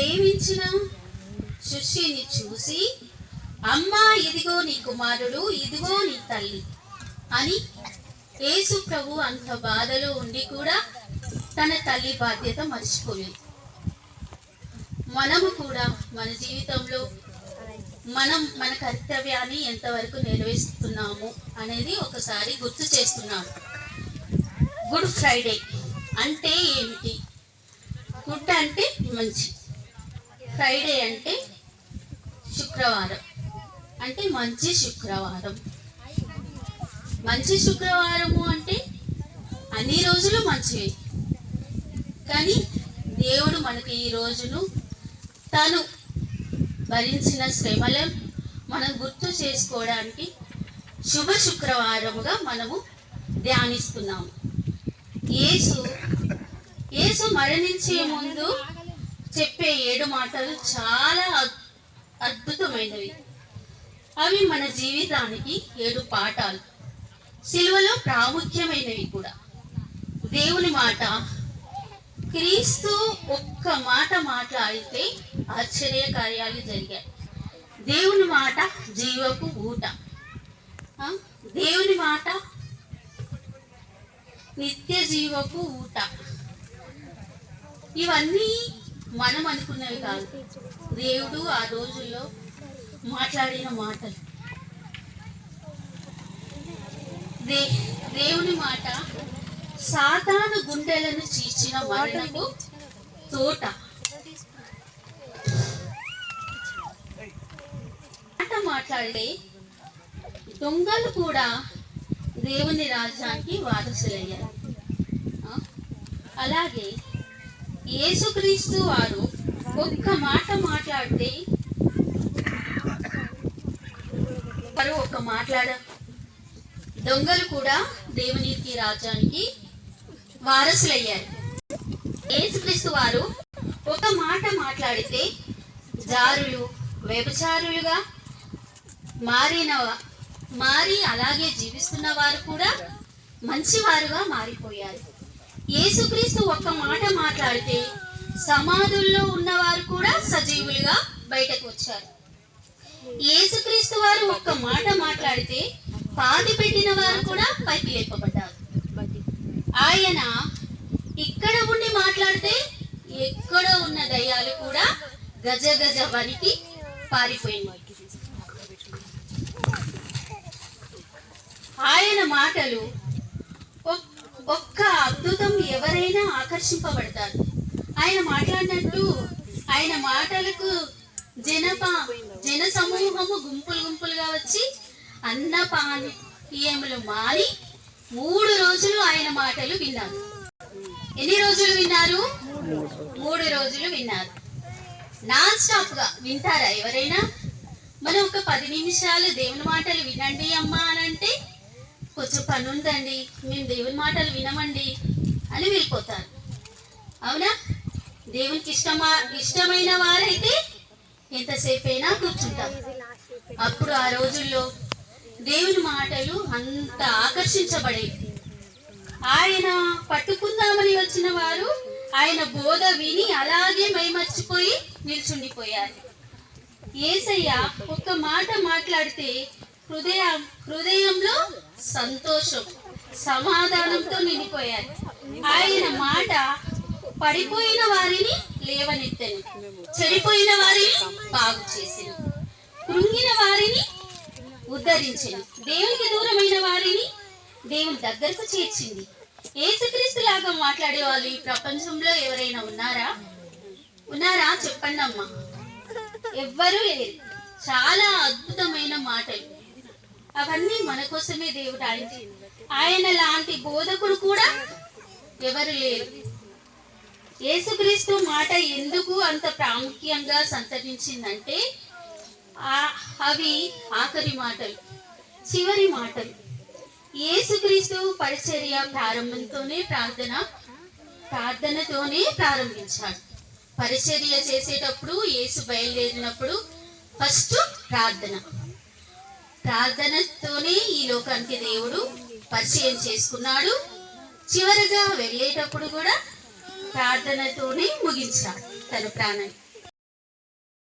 ప్రేమించిన శిష్యుని చూసి అమ్మా ఇదిగో నీ కుమారుడు ఇదిగో నీ తల్లి అని యేసు ప్రభు అంత బాధలో ఉండి కూడా తన తల్లి బాధ్యత మర్చిపోలేదు. మనము కూడా మన జీవితంలో మనం మన కర్తవ్యాన్ని ఎంతవరకు నెరవేరుస్తున్నాము అనేది ఒకసారి గుర్తు చేస్తున్నాము గుడ్ ఫ్రైడే అంటే ఏమిటి? గుడ్ అంటే మంచి. ఫ్రైడే అంటే శుక్రవారం. అంటే మంచి శుక్రవారం. మంచి శుక్రవారము అంటే అన్ని రోజులు మంచివి. కానీ దేవుడు మనకి ఈ రోజును తను భరించిన శ్రమలను మనం గుర్తు చేసుకోవడానికి శుభ శుక్రవారముగా మనము ధ్యానిస్తున్నాము. యేసు యేసు మరణించే ముందు చెప్పే ఏడు మాటలు చాలా అద్- అద్భుతమైనవి. అవి మన జీవితానికి ఏడు పాఠాలు. సిలువలో ప్రాముఖ్యమైనవి కూడా. దేవుని మాట క్రీస్తు ఒక్క మాట మాట్లాడితే ఆశ్చర్య కార్యాలు జరిగాయి. దేవుని మాట జీవపు ఊట. దేవుని మాట నిత్య జీవపు ఊట. ఇవన్నీ మనం అనుకున్నవి కాదు. దేవుడు ఆ రోజుల్లో మాట్లాడిన మాటలు. దే దేవుని మాట సాతాను గుండెలను చీచిన మరణపు తోట. మాట మాట్లాడే దొంగలు కూడా దేవుని రాజ్యానికి వారసులయ్యారు. అలాగే యేసుక్రీస్తు వారు ఒక్క మాట మాట్లాడితే వారు ఒక్క మాట్లాడ దొంగలు కూడా దేవునికి రాజ్యానికి వారసులయ్యారు. యేసుక్రీస్తు వారు ఒక మాట మాట్లాడితే జారులు వ్యభిచారులుగా మారిన మారి అలాగే జీవిస్తున్న వారు కూడా మంచివారుగా మారిపోయారు. యేసుక్రీస్తు ఒక్క మాట మాట్లాడితే సమాధుల్లో ఉన్నవారు కూడా సజీవులుగా బయటకు వచ్చారు. యేసుక్రీస్తు వారు ఒక్క మాట మాట్లాడితే పాతి పెట్టిన వారు కూడా పైకి లేపబడ్డారు. ఆయన ఇక్కడ ఉండి మాట్లాడితే ఎక్కడ ఉన్న దయ్యాలు కూడా గజ గజ వనికి పారిపోయింది. ఆయన మాటలు ఒక్క అద్భుతం ఎవరైనా ఆకర్షింపబడతారు. ఆయన మాట్లాడినట్టు ఆయన మాటలకు జనప జన సమూహము గుంపులు గుంపులుగా వచ్చి అన్న పానీయములు మారి మూడు రోజులు ఆయన మాటలు విన్నారు. ఎన్ని రోజులు విన్నారు? మూడు రోజులు విన్నారు. నాన్ స్టాప్గా వింటారా ఎవరైనా? మనం ఒక పది నిమిషాలు దేవుని మాటలు వినండి అమ్మా అని అంటే కొంచెం పని ఉందండి మేము దేవుని మాటలు వినమండి అని వెళ్ళిపోతారు. అవునా? దేవునికి ఇష్టమా ఇష్టమైన వారైతే ఎంతసేపు అయినా కూర్చుంటారు. అప్పుడు ఆ రోజుల్లో దేవుని మాటలు అంత ఆకర్షించబడేవి ఆయన పట్టుకుందామని వచ్చిన వారు ఆయన బోధ విని అలాగే మైమర్చిపోయి నిల్చుండిపోయారు. ఏసయ్య ఒక్క మాట మాట్లాడితే హృదయ హృదయంలో సంతోషం సమాధానంతో నిండిపోయారు. ఆయన మాట పడిపోయిన వారిని లేవనెత్తను చెడిపోయిన వారిని బాగు చేసిన కృంగిన వారిని ఉద్ధరించను దేవునికి దూరమైన వారిని దేవుని దగ్గరకు చేర్చింది. ఏసుక్రీస్తు లాగా మాట్లాడే వాళ్ళు ఈ ప్రపంచంలో ఎవరైనా ఉన్నారా? ఉన్నారా? చెప్పండి అమ్మా ఎవ్వరూ లేరు. చాలా అద్భుతమైన మాటలు. అవన్నీ మన కోసమే దేవుడు ఆయన ఆయన లాంటి బోధకుడు కూడా ఎవరు లేరు. యేసుక్రీస్తు మాట ఎందుకు అంత ప్రాముఖ్యంగా సంతరించిందంటే ఆ- అవి ఆఖరి మాటలు చివరి మాటలు. యేసుక్రీస్తు పరిచర్య ప్రారంభంతోనే ప్రార్థన ప్రార్థనతోనే ప్రారంభించాడు. పరిచర్య చేసేటప్పుడు యేసు బయలుదేరినప్పుడు ఫస్ట్ ప్రార్థన. ప్రార్థనతోనే ఈ లోకానికి దేవుడు పరిచయం చేసుకున్నాడు. చివరిగా వెళ్ళేటప్పుడు కూడా ప్రార్థనతోనే ముగించాడు తన ప్రాణాన్ని.